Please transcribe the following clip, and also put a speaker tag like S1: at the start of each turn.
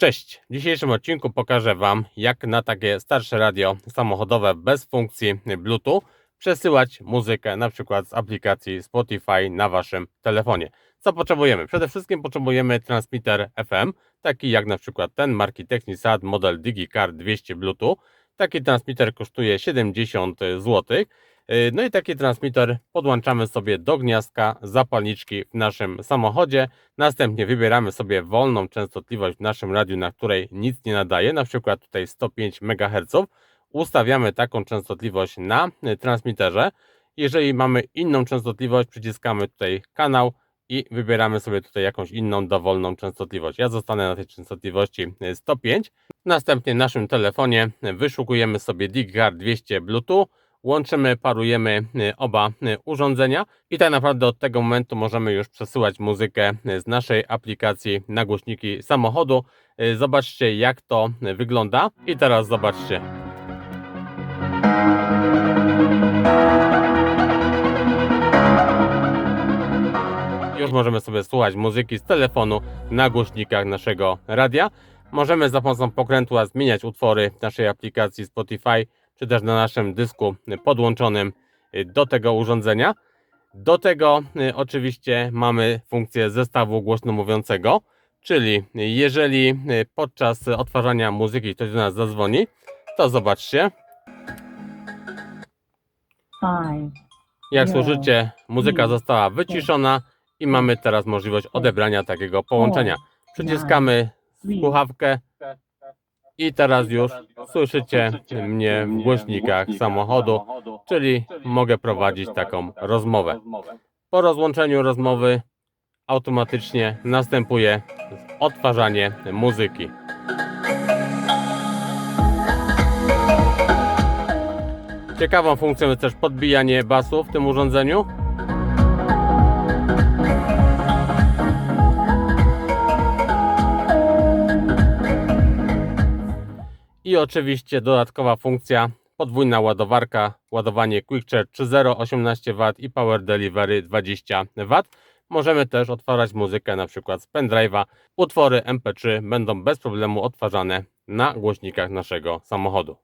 S1: Cześć! W dzisiejszym odcinku pokażę Wam, jak na takie starsze radio samochodowe bez funkcji Bluetooth przesyłać muzykę na przykład z aplikacji Spotify na Waszym telefonie. Co potrzebujemy? Przede wszystkim potrzebujemy transmitter FM, taki jak na przykład ten marki Technisat model DigiCard 200 Bluetooth. Taki transmitter kosztuje 70 zł. No i taki transmitter podłączamy sobie do gniazdka zapalniczki w naszym samochodzie. Następnie wybieramy sobie wolną częstotliwość w naszym radiu, na której nic nie nadaje, na przykład tutaj 105 MHz. Ustawiamy taką częstotliwość na y, transmitterze. Jeżeli mamy inną częstotliwość, przyciskamy tutaj kanał i wybieramy sobie tutaj jakąś inną dowolną częstotliwość. Ja zostanę na tej częstotliwości y, 105. Następnie w naszym telefonie wyszukujemy sobie DigiCard 200 Bluetooth łączymy, parujemy y, oba y, urządzenia i tak naprawdę od tego momentu możemy już przesyłać muzykę y, z naszej aplikacji na głośniki samochodu. Zobaczcie jak to wygląda i teraz zobaczcie. Już możemy sobie słuchać muzyki z telefonu na głośnikach naszego radia. Możemy za pomocą pokrętła zmieniać utwory naszej aplikacji Spotify, czy też na naszym dysku podłączonym y, do tego urządzenia. Do tego y, oczywiście mamy funkcję zestawu głośno mówiącego, czyli jeżeli y, podczas odtwarzania muzyki ktoś do nas zadzwoni, to zobaczcie, jak słyszycie, muzyka została wyciszona i mamy teraz możliwość odebrania takiego połączenia. Przyciskamy słuchawkę i teraz już słyszycie mnie w głośnikach samochodu, czyli mogę prowadzić taką rozmowę. Po rozłączeniu rozmowy automatycznie następuje odtwarzanie muzyki. Ciekawą funkcją jest też podbijanie basu w tym urządzeniu. I oczywiście dodatkowa funkcja podwójna ładowarka, ładowanie Quick Charge 3.0 18W i Power Delivery 20W. Możemy też odtwarzać muzykę na przykład z pendrive'a. Utwory MP3 będą bez problemu odtwarzane na głośnikach naszego samochodu.